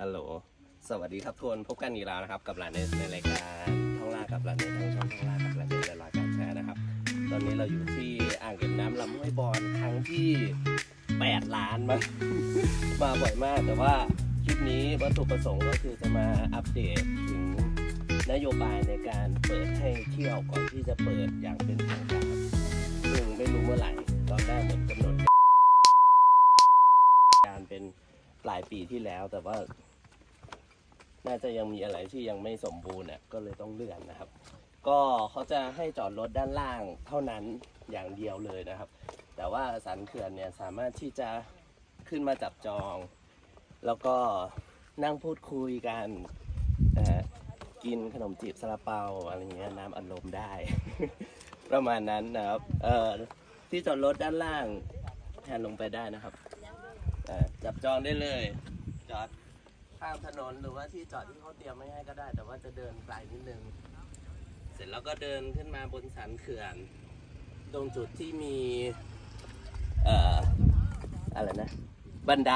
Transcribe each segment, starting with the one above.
ฮัลโหล สวัสดีครับทุกคนพบกันอีกแล้วนะครับ กับหลานเนสในรายการท่องล่ากับหลานเนสทางช่องท่องล่ากับหลานเนสละรายการแชร์นะครับ ตอนนี้เราอยู่ที่อ่างเก็บน้ำลำห้วยบอลครั้งที่8ล้านมามาบ่อยมาก แต่ว่าคลิปนี้วัตถุประสงค์ก็คือจะมาอัปเดตถึงนโยบายในการเปิดให้เที่ยวก่อนที่จะเปิดอย่างเป็นทางการซึ่งไม่รู้เมื่อไหร่ตอนแรกเหมือนกำหนดการเป็น ปลายปีที่แล้ว แต่ว่า น่าจะยังมีอะไรที่ยังไม่สมบูรณ์เนี่ยก็เลยต้องเลื่อนนะครับ ก็เขาจะให้จอดรถด้านล่างเท่านั้นอย่างเดียวเลยนะครับ แต่ว่าสันเขื่อนเนี่ยสามารถที่จะขึ้นมาจับจอง แล้วก็นั่งพูดคุยกันนะกินขนมจีบซาลาเปาอะไรเงี้ยน้ำอัดลมได้ ประมาณนั้นนะครับ เอ่อที่จอดรถด้านล่างแทนลงไปได้นะครับ เอ่จับจองได้เลย จอดข้ามถนนหรือว่าที่จอดที่เขาเตรียมไม่ให้ก็ได้ แต่ว่าจะเดินไกลนิดนึง เสร็จแล้วก็เดินขึ้นมาบนสันเขื่อน ตรงจุดที่มี เอ่อ อะไรนะ บันได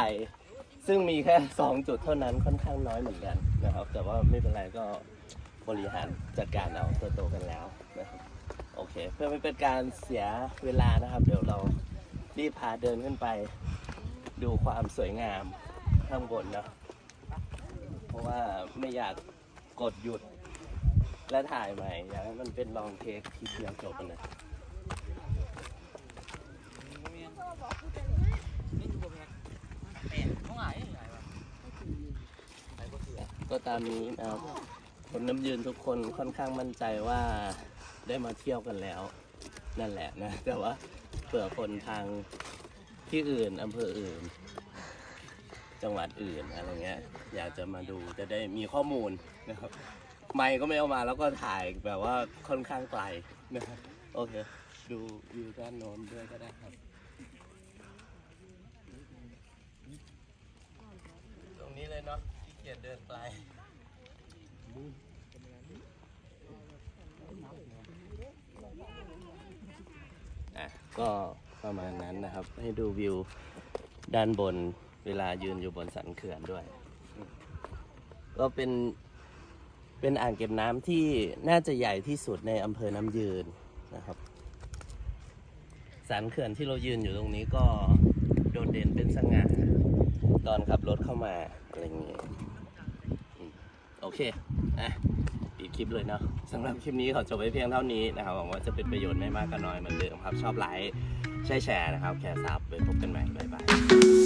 ซึ่งมีแค่2จุดเท่านั้นค่อนข้างน้อยเหมือนกันนะครับ แต่ว่าไม่เป็นไรก็บริหารจัดการเอาโตๆกันแล้วนะครับโอเค เพื่อไม่เป็นการเสียเวลานะครับ เดี๋ยวเรารีบพาเดินขึ้นไป ดูความสวยงามข้างบนเนาะเพราะว่าไม่อยากกดหยุดและถ่ายใหม่อยากให้มันเป็นลองเทคทีเดียวจบนะก็ตามนี้นะครับคนน้ำยืนทุกคนค่อนข้างมั่นใจว่าได้มาเที่ยวกันแล้ว นั่นแหละนะ แต่ว่าเผื่อคนทาง ที่อื่นอำเภออื่น จังหวัดอื่นอะไรเงี้ย อยากจะมาดูจะได้มีข้อมูลนะครับ ไมค์ก็ไม่เอามาแล้วก็ถ่ายแบบว่าค่อนข้างไกลนะครับโอเค ดูวิวด้านโน้นด้วยก็ได้ครับ ตรงนี้เลยเนาะขี้เกียจเดินไกลอะก็ ประมาณนั้นนะครับ ให้ดูวิวด้านบนเวลายืนอยู่บนสันเขื่อนด้วย ก็เป็นเป็นอ่างเก็บน้ำที่น่าจะใหญ่ที่สุดในอำเภอน้ำยืนนะครับสันเขื่อนที่เรายืนอยู่ตรงนี้ก็โดดเด่นเป็นสง่าตอนขับรถเข้ามาอะไรอย่างงี้อืมโอเคอะ อีกคลิปเลยเนาะสำหรับคลิปนี้ขอจบไว้เพียงเท่านี้นะครับหวังว่าจะเป็นประโยชน์ไม่มากก็น้อยเหมือนเดิมครับ ชอบไลค์ใช่แชร์นะครับ แค่ซับไว้พบกันใหม่บ๊ายบาย